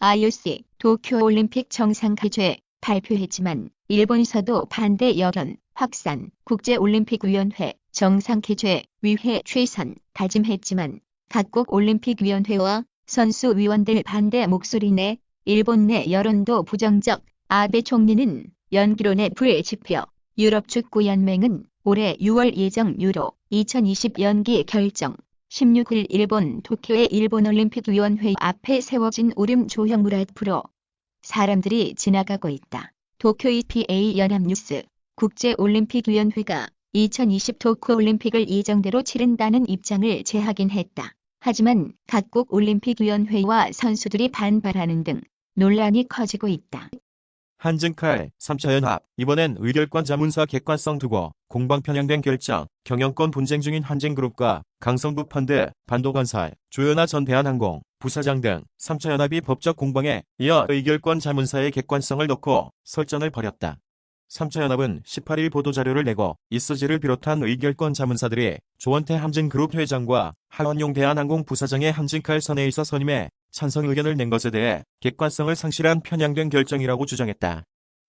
IOC 도쿄올림픽 정상가좌에 발표했지만 일본에서도 반대 여론 확산 국제올림픽위원회 정상개최 위회 최선 다짐했지만 각국 올림픽위원회와 선수위원들 반대 목소리 내 일본 내 여론도 부정적. 아베 총리는 연기론의 불지표 유럽축구연맹은 올해 6월 예정 유로 2020 연기 결정 16일 일본 도쿄의 일본올림픽위원회 앞에 세워진 오름 조형물 앞으로 사람들이 지나가고 있다. 도쿄 EPA 연합뉴스 국제올림픽위원회가 2020 도쿄올림픽을 예정대로 치른다는 입장을 재하긴 했다. 하지만 각국 올림픽위원회와 선수들이 반발하는 등 논란이 커지고 있다. 한증칼 3차 연합 이번엔 의결권 자문사 객관성 두고 공방 편향된 결정 경영권 분쟁 중인 한진그룹과 강성부 펀드 반도건설 조현아 전 대한항공 부사장 등 3차 연합이 법적 공방에 이어 의결권 자문사의 객관성을 놓고 설전을 벌였다. 3차 연합은 18일 보도자료를 내고 이스지를 비롯한 의결권 자문사들이 조원태 함진그룹 회장과 하원용 대한항공 부사장의 함진칼 선회의서 선임에 찬성 의견을 낸 것에 대해 객관성을 상실한 편향된 결정이라고 주장했다.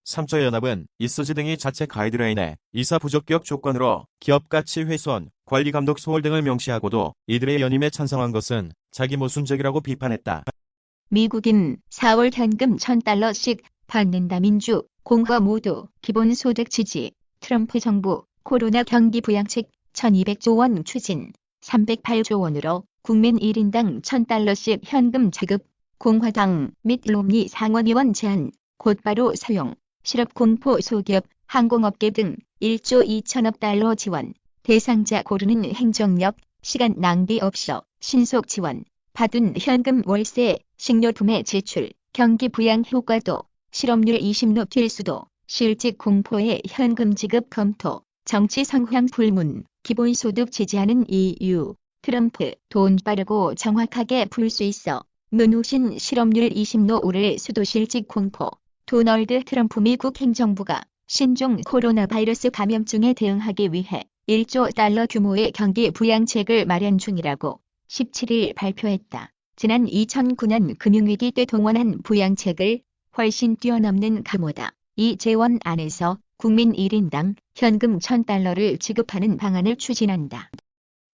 3차 연합은 이스지 등이 자체 가이드라인에 이사 부적격 조건으로 기업 가치 훼손, 관리 감독 소홀 등을 명시하고도 이들의 연임에 찬성한 것은 자기 모순적이라고 비판했다. 미국인 4월 현금 1000달러씩 받는다 민주, 공화 모두 기본소득 지지, 트럼프 정부 코로나 경기 부양책 1200조 원 추진, 308조 원으로 국민 1인당 1000달러씩 현금 지급, 공화당 및 롬니 상원의원 제안, 곧바로 사용, 실업 공포 소기업, 항공업계 등 1조 2천억 달러 지원, 대상자 고르는 행정력, 시간 낭비 없어 신속 지원, 받은 현금 월세, 식료품의 지출, 경기 부양 효과도, 실업률 20 높일 수도, 실직 공포의 현금 지급 검토, 정치 성향 불문, 기본소득 지지하는 이유, 트럼프 돈 빠르고 정확하게 풀 수 있어, 문우신 실업률 20로 오를 수도 실직 공포, 도널드 트럼프 미국 행정부가 신종 코로나 바이러스 감염증에 대응하기 위해 1조 달러 규모의 경기 부양책을 마련 중이라고 17일 발표했다. 지난 2009년 금융위기 때 동원한 부양책을 훨씬 뛰어넘는 규모다. 이 재원 안에서 국민 1인당 현금 1000달러를 지급하는 방안을 추진한다.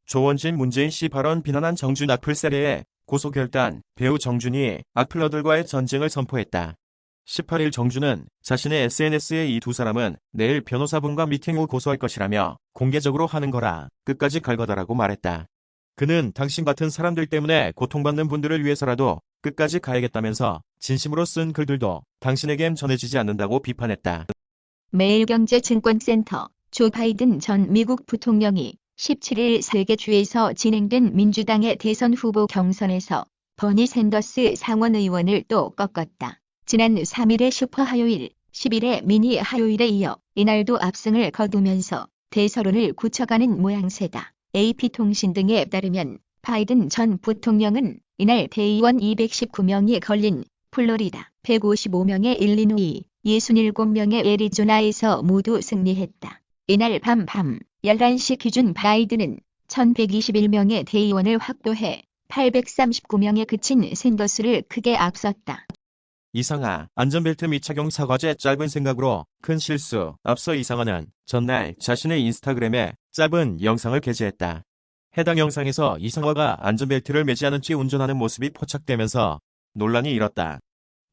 조원진 문재인 씨 발언 비난한 정준 악플 세례에 고소결단 배우 정준이 악플러들과의 전쟁을 선포했다. 18일 정준은 자신의 SNS에 이 두 사람은 내일 변호사분과 미팅 후 고소할 것이라며 공개적으로 하는 거라 끝까지 갈 거다라고 말했다. 그는 당신 같은 사람들 때문에 고통받는 분들을 위해서라도 끝까지 가야겠다면서 진심으로 쓴 글들도 당신에겐 전해지지 않는다고 비판했다. 매일경제증권센터 조 바이든 전 미국 부통령이 17일 세계주에서 진행된 민주당의 대선 후보 경선에서 버니 샌더스 상원의원을 또 꺾었다. 지난 3일의 슈퍼 하요일, 10일의 미니 하요일에 이어 이날도 압승을 거두면서 대서론을 굳혀가는 모양새다. AP통신 등에 따르면 바이든 전 부통령은 이날 대의원 219명이 걸린 플로리다 155명의 일리노이 67명의 애리조나에서 모두 승리했다. 이날 밤밤 11시 기준 바이든은 1121명의 대의원을 확보해 839명에 그친 샌더스를 크게 앞섰다. 이상아, 안전벨트 미착용 사과제 짧은 생각으로 큰 실수. 앞서 이상아는 전날 자신의 인스타그램에 짧은 영상을 게재했다. 해당 영상에서 이상화가 안전벨트를 매지 않은 채 운전하는 모습이 포착되면서 논란이 일었다.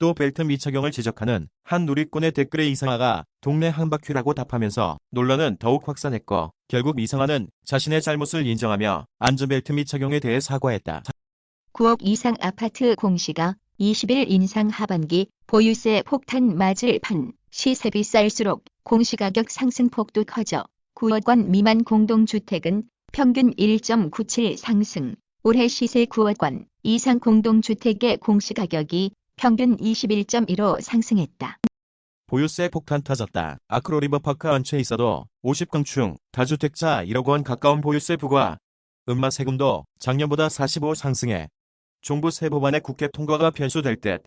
또 벨트 미착용을 지적하는 한 누리꾼의 댓글에 이상화가 동네 한바퀴라고 답하면서 논란은 더욱 확산했고 결국 이상화는 자신의 잘못을 인정하며 안전벨트 미착용에 대해 사과했다. 9억 이상 아파트 공시가 20일 인상 하반기 보유세 폭탄 맞을 판 시세비 쌀수록 공시가격 상승폭도 커져 9억 원 미만 공동주택은 평균 1.97 상승 올해 시세 9억 원 이상 공동주택의 공시가격이 평균 21.15 상승했다. 보유세 폭탄 터졌다. 아크로 리버파크 안채 있어도 50건충 다주택자 1억 원 가까운 보유세 부과 음마 세금도 작년보다 45 상승해 종부 세 법안의 국회 통과가 변수될 듯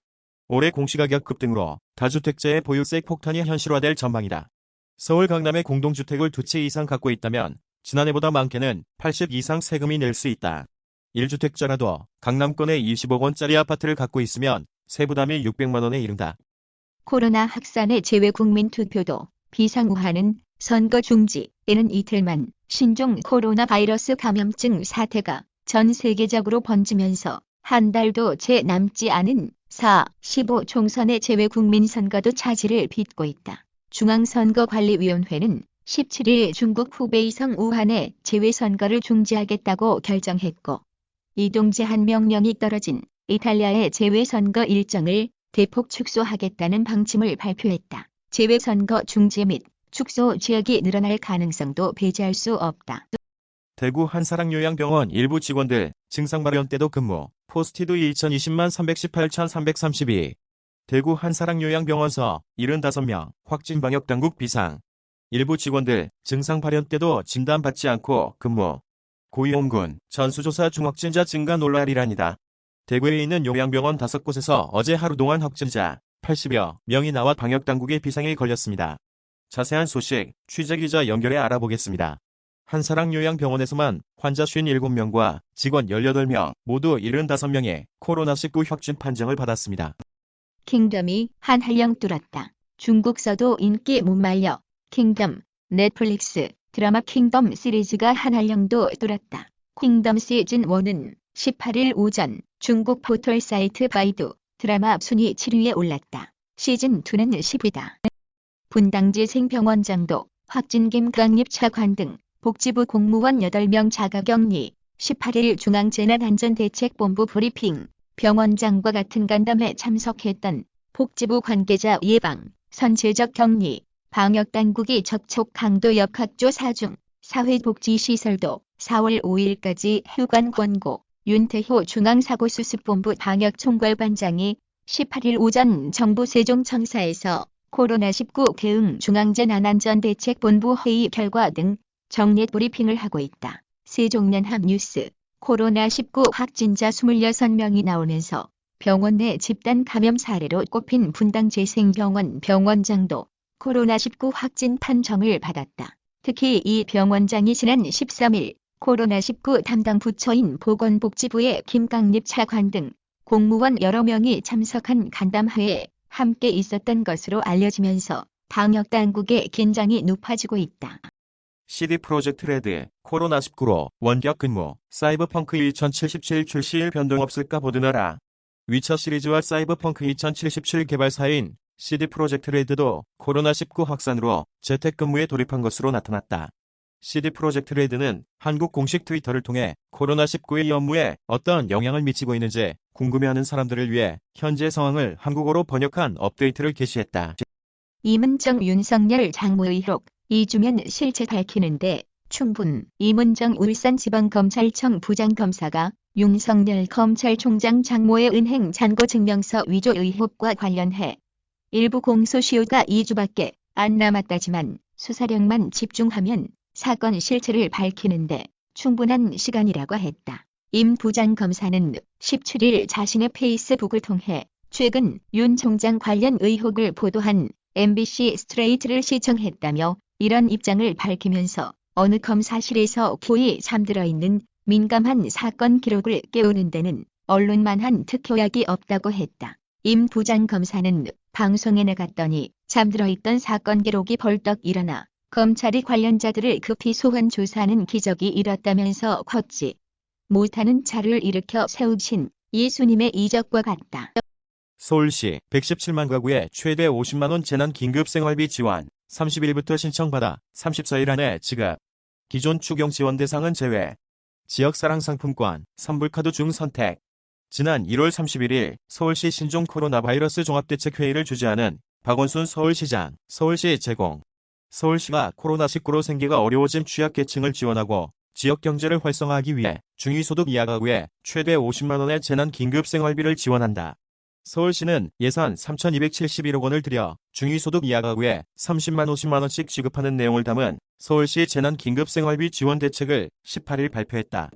올해 공시가격 급등으로 다주택자의 보유세 폭탄이 현실화될 전망이다. 서울 강남의 공동주택을 두 채 이상 갖고 있다면 지난해보다 많게는 80 이상 세금이 낼 수 있다. 1주택자라도 강남권의 20억 원짜리 아파트를 갖고 있으면 세부담이 600만 원에 이른다. 코로나 확산의 재외 국민 투표도 비상우하는 선거 중지에는 이틀만 신종 코로나 바이러스 감염증 사태가 전 세계적으로 번지면서 한 달도 채 남지 않은 4, 15 총선의 재외 국민 선거도 차질을 빚고 있다. 중앙선거관리위원회는 17일 중국 후베이성 우한의 재외선거를 중지하겠다고 결정했고 이동 제한 명령이 떨어진 이탈리아의 재외선거 일정을 대폭 축소하겠다는 방침을 발표했다. 재외선거 중지 및 축소 지역이 늘어날 가능성도 배제할 수 없다. 대구 한사랑요양병원 일부 직원들 증상 발현 때도 근무. 포스티드 2020만 318,332. 대구 한사랑요양병원서 75명 확진 방역당국 비상. 일부 직원들 증상 발현 때도 진단받지 않고 근무. 고위험군 전수조사 중확진자 증가 논란이란이다. 대구에 있는 요양병원 5곳에서 어제 하루 동안 확진자 80여 명이 나와 방역당국의 비상에 걸렸습니다. 자세한 소식 취재기자 연결해 알아보겠습니다. 한사랑 요양병원에서만 환자 57명과 직원 18명 모두 75명의 코로나19 확진 판정을 받았습니다. 킹덤이 한한령 뚫었다. 중국서도 인기 못 말려. 킹덤, 넷플릭스, 드라마 킹덤 시리즈가 한한령도 뚫었다. 킹덤 시즌 1은 18일 오전 중국 포털 사이트 바이두 드라마 순위 7위에 올랐다. 시즌 2는 10위다. 분당지 생병원장도 확진 김강립 차관 등 복지부 공무원 8명 자가격리 18일 중앙재난안전대책본부 브리핑 병원장과 같은 간담회 참석했던 복지부 관계자 예방, 선제적 격리, 방역당국이 접촉 강도 역학조 사 중, 사회복지시설도 4월 5일까지 휴관 권고, 윤태호 중앙사고수습본부 방역총괄반장이 18일 오전 정부 세종청사에서 코로나19 대응 중앙재난안전대책본부 회의 결과 등 정례 브리핑을 하고 있다. 세종연합 뉴스 코로나19 확진자 26명이 나오면서 병원 내 집단 감염 사례로 꼽힌 분당 재생병원 병원장도 코로나19 확진 판정을 받았다. 특히 이 병원장이 지난 13일 코로나19 담당 부처인 보건복지부의 김강립 차관 등 공무원 여러 명이 참석한 간담회에 함께 있었던 것으로 알려지면서 방역당국의 긴장이 높아지고 있다. CD 프로젝트 레드 코로나19로 원격 근무 사이버펑크 2077 출시일 변동 없을까 보드너라 위쳐 시리즈와 사이버펑크 2077 개발사인 CD 프로젝트 레드도 코로나19 확산으로 재택근무에 돌입한 것으로 나타났다. CD 프로젝트 레드는 한국 공식 트위터를 통해 코로나19의 업무에 어떤 영향을 미치고 있는지 궁금해하는 사람들을 위해 현재 상황을 한국어로 번역한 업데이트를 게시했다. 이문정 윤석열 장모 의혹 이주면 실체 밝히는데 충분 이문정 울산지방검찰청 부장검사가 윤석열 검찰총장 장모의 은행 잔고 증명서 위조 의혹과 관련해 일부 공소시효가 2주밖에 안 남았다지만 수사력만 집중하면 사건 실체를 밝히는데 충분한 시간이라고 했다. 임 부장 검사는 17일 자신의 페이스북을 통해 최근 윤 총장 관련 의혹을 보도한 MBC 스트레이트를 시청했다며 이런 입장을 밝히면서 어느 검사실에서 고이 잠들어 있는 민감한 사건 기록을 깨우는 데는 언론만 한 특효약이 없다고 했다. 임 부장 검사는 방송에 나갔더니 잠들어 있던 사건 기록이 벌떡 일어나 검찰이 관련자들을 급히 소환 조사하는 기적이 일었다면서 걷지 못하는 차를 일으켜 세우신 예수님의 이적과 같다. 서울시 117만 가구에 최대 50만원 재난 긴급 생활비 지원 30일부터 신청받아 34일 안에 지급. 기존 추경 지원 대상은 제외. 지역사랑 상품권, 선불카드 중 선택. 지난 1월 31일 서울시 신종 코로나 바이러스 종합대책회의를 주재하는 박원순 서울시장, 서울시 제공. 서울시가 코로나19로 생계가 어려워진 취약계층을 지원하고 지역 경제를 활성화하기 위해 중위소득 이하 가구에 최대 50만원의 재난 긴급 생활비를 지원한다. 서울시는 예산 3,271억 원을 들여 중위소득 이하 가구에 30만 50만원씩 지급하는 내용을 담은 서울시 재난 긴급 생활비 지원 대책을 18일 발표했다.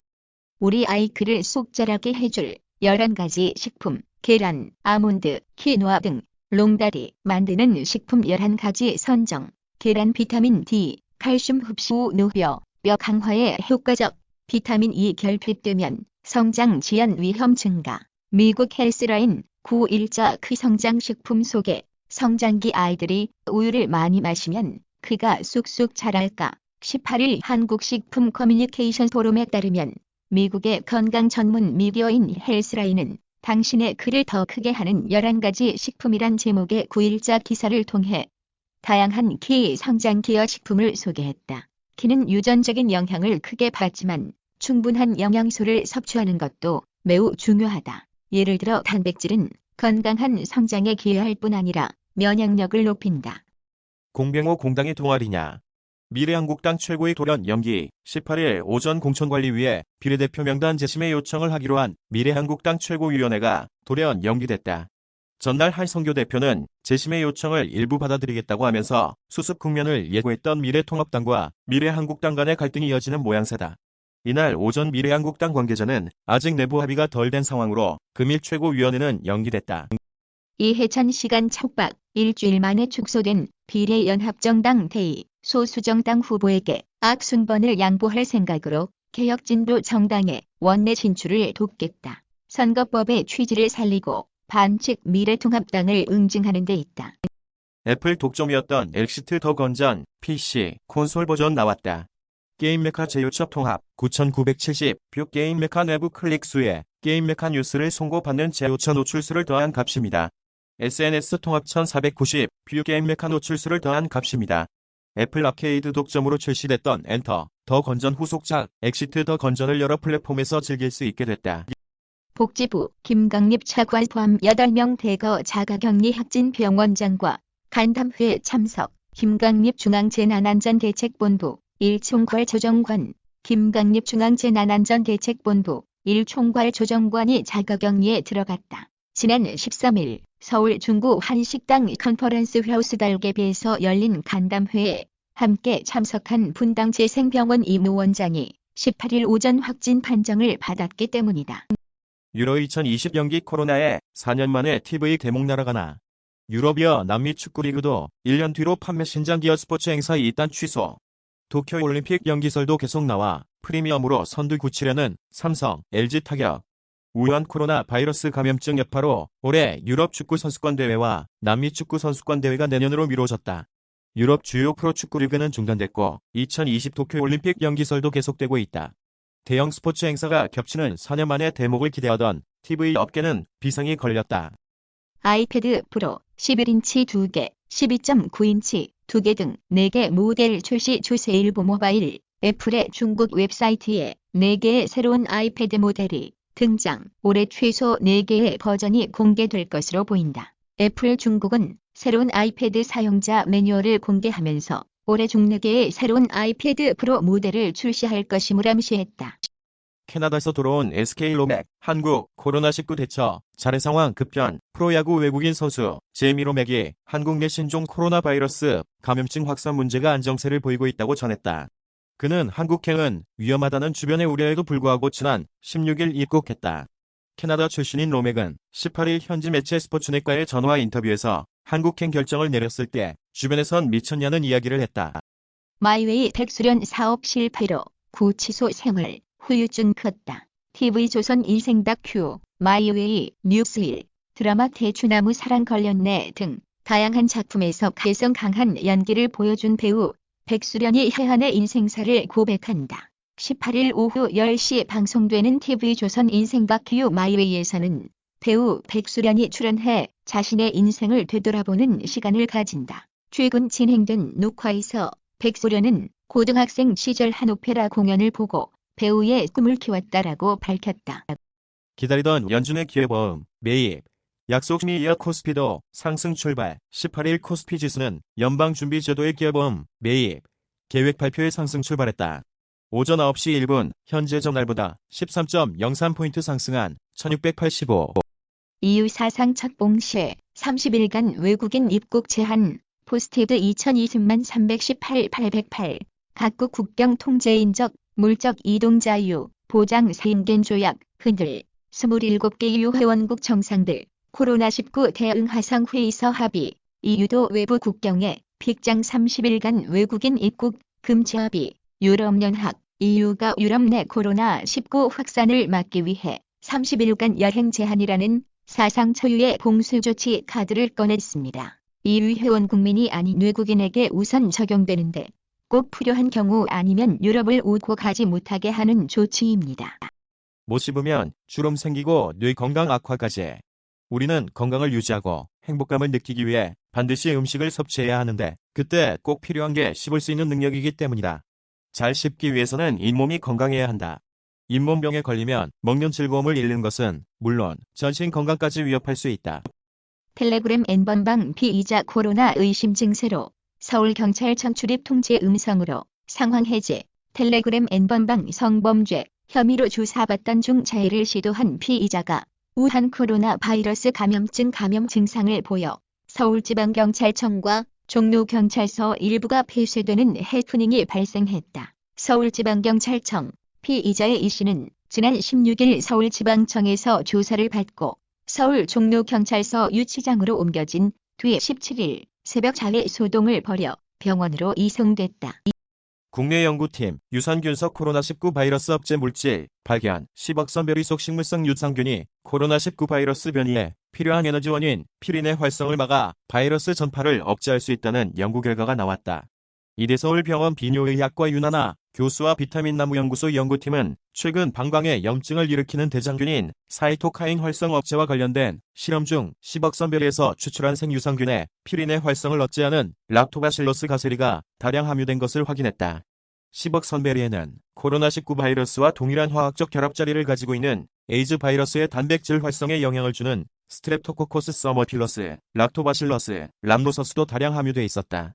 우리 아이 그를 속 자라게 해줄 11가지 식품, 계란, 아몬드, 키노아 등 롱다리 만드는 식품 11가지 선정. 계란 비타민 D, 칼슘 흡수 노뼈, 뼈 강화에 효과적. 비타민 E 결핍되면 성장 지연 위험 증가. 미국 헬스라인 9일자 그 성장 식품 속에 성장기 아이들이 우유를 많이 마시면 그가 쑥쑥 자랄까. 18일 한국식품 커뮤니케이션 포럼에 따르면 미국의 건강 전문 미디어인 헬스라인은 당신의 글을 더 크게 하는 11가지 식품이란 제목의 9일자 기사를 통해 다양한 키 성장 기여 식품을 소개했다. 키는 유전적인 영향을 크게 받지만 충분한 영양소를 섭취하는 것도 매우 중요하다. 예를 들어 단백질은 건강한 성장에 기여할 뿐 아니라 면역력을 높인다. 공병호 공당의 동아리냐. 미래한국당 최고의 돌연 연기 18일 오전 공천관리위에 비례대표 명단 재심의 요청을 하기로 한 미래한국당 최고위원회가 돌연 연기됐다. 전날 한성교 대표는 재심의 요청을 일부 받아들이겠다고 하면서 수습 국면을 예고했던 미래통합당과 미래한국당 간의 갈등이 이어지는 모양새다. 이날 오전 미래한국당 관계자는 아직 내부 합의가 덜 된 상황으로 금일 최고위원회는 연기됐다. 이해찬 시간 촉박 일주일 만에 축소된 비례연합정당 대의 소수정당 후보에게 악순번을 양보할 생각으로 개혁진보 정당의 원내 진출을 돕겠다. 선거법의 취지를 살리고 반칙 미래통합당을 응징하는 데 있다. 애플 독점이었던 엑시트 더 건전 PC 콘솔 버전 나왔다. 게임 메카 제휴처 통합 9970 뷰 게임 메카 내부 클릭 수에 게임 메카 뉴스를 송고받는 제휴처 노출수를 더한 값입니다. SNS 통합 1490 뷰 게임 메카 노출수를 더한 값입니다. 애플 아케이드 독점으로 출시됐던 엔터 더 건전 후속작 엑시트 더 건전을 여러 플랫폼에서 즐길 수 있게 됐다. 복지부 김강립 차관 포함 8명 대거 자가격리 확진 병원장과 간담회 참석 김강립 중앙재난안전대책본부 1총괄 조정관 김강립 중앙재난안전대책본부 1총괄 조정관이 자가격리에 들어갔다. 지난 13일 서울 중구 한 식당 컨퍼런스 하우스 달개비에서 열린 간담회에 함께 참석한 분당 재생병원 이무 원장이 18일 오전 확진 판정을 받았기 때문이다. 유로 2020 연기 코로나에 4년 만에 TV 대목 날아가나. 유럽이어 남미 축구리그도 1년 뒤로 판매 신장 기어 스포츠 행사 이단 취소. 도쿄 올림픽 연기설도 계속 나와 프리미엄으로 선두 굳히려는 삼성, LG 타격. 우한 코로나 바이러스 감염증 여파로 올해 유럽 축구 선수권 대회와 남미 축구 선수권 대회가 내년으로 미뤄졌다. 유럽 주요 프로축구 리그는 중단됐고 2020 도쿄 올림픽 연기설도 계속되고 있다. 대형 스포츠 행사가 겹치는 4년 만에 대목을 기대하던 TV 업계는 비상이 걸렸다. 아이패드 프로 11인치 2개, 12.9인치 2개 등 4개 모델 출시 추세 일부 모바일, 애플의 중국 웹사이트에 4개의 새로운 아이패드 모델이 등장, 올해 최소 4개의 버전이 공개될 것으로 보인다. 애플 중국은 새로운 아이패드 사용자 매뉴얼을 공개하면서 올해 중 4개의 새로운 아이패드 프로 모델을 출시할 것임을 암시했다. 캐나다에서 돌아온 SK 로맥, 한국 코로나19 대처, 자해 상황 급변, 프로야구 외국인 선수 제미 로맥이 한국 내 신종 코로나 바이러스 감염증 확산 문제가 안정세를 보이고 있다고 전했다. 그는 한국행은 위험하다는 주변의 우려에도 불구하고 지난 16일 입국했다. 캐나다 출신인 로맥은 18일 현지 매체 스포츠넷과의 전화 인터뷰에서 한국행 결정을 내렸을 때 주변에선 미쳤냐는 이야기를 했다. 마이웨이 백수련 사업 실패로 구치소 생활, 후유증 컸다. TV조선 인생 다큐, 마이웨이, 뉴스일, 드라마 대추나무 사랑 걸렸네 등 다양한 작품에서 개성 강한 연기를 보여준 배우 백수련이 해안의 인생사를 고백한다. 18일 오후 10시 방송되는 TV조선 인생 다큐 마이웨이에서는 배우 백수련이 출연해 자신의 인생을 되돌아보는 시간을 가진다. 최근 진행된 녹화에서 백수련은 고등학생 시절 한 오페라 공연을 보고 배우의 꿈을 키웠다라고 밝혔다. 기다리던 연준의 기회보험, 매입, 약속심이 이어 코스피도. 상승 출발. 18일 코스피 지수는 연방준비제도의 기회보험, 매입, 계획 발표에 상승 출발했다. 오전 9시 1분. 현재 전날보다 13.03포인트 상승한 1685. EU 사상 첫 봉쇄 30일간 외국인 입국 제한. 포스티드 2020만 318 808 각국 국경 통제 인적 물적 이동 자유 보장 세인겐 조약 흔들 27개 EU 회원국 정상들 코로나19 대응 하상 회의서 합의 EU도 외부 국경에 픽장 30일간 외국인 입국 금지 합의 유럽연합 EU가 유럽 내 코로나19 확산을 막기 위해 30일간 여행 제한이라는 사상 초유의 봉쇄 조치 카드를 꺼냈습니다. EU 회원 국민이 아닌 외국인에게 우선 적용되는데 꼭 필요한 경우 아니면 유럽을 오고 가지 못하게 하는 조치입니다. 못 씹으면 주름 생기고 뇌 건강 악화까지. 우리는 건강을 유지하고 행복감을 느끼기 위해 반드시 음식을 섭취해야 하는데 그때 꼭 필요한 게 씹을 수 있는 능력이기 때문이다. 잘 씹기 위해서는 잇몸이 건강해야 한다. 잇몸병에 걸리면 먹는 즐거움을 잃는 것은 물론 전신 건강까지 위협할 수 있다. 텔레그램 N번방 피의자 코로나 의심 증세로 서울경찰청 출입 통제 음성으로 상황 해제 텔레그램 N번방 성범죄 혐의로 조사받던 중 자해를 시도한 피의자가 우한 코로나 바이러스 감염증 감염 증상을 보여 서울지방경찰청과 종로경찰서 일부가 폐쇄되는 해프닝이 발생했다. 서울지방경찰청 피의자의 이 씨는 지난 16일 서울지방청에서 조사를 받고 서울 종로경찰서 유치장으로 옮겨진 뒤 17일 새벽 자해 소동을 벌여 병원으로 이송됐다. 국내 연구팀 유산균석 코로나19 바이러스 업체 물질 발견 10억 선별위 속 식물성 유산균이 코로나19 바이러스 변이에 필요한 에너지 원인 피린의 활성을 막아 바이러스 전파를 억제할 수 있다는 연구 결과가 나왔다. 이대 서울병원 비뇨의학과 윤하나 교수와 비타민 나무 연구소 연구팀은 최근 방광에 염증을 일으키는 대장균인 사이토카인 활성 억제와 관련된 실험 중 10억 선별에서 추출한 생유산균에 피린의 활성을 억제하는 락토바실러스 가세리가 다량 함유된 것을 확인했다. 10억 선베리에는 코로나19 바이러스와 동일한 화학적 결합 자리를 가지고 있는 에이즈 바이러스의 단백질 활성에 영향을 주는 스트랩토코코스 서머필러스, 락토바실러스, 람노서스도 다량 함유돼 있었다.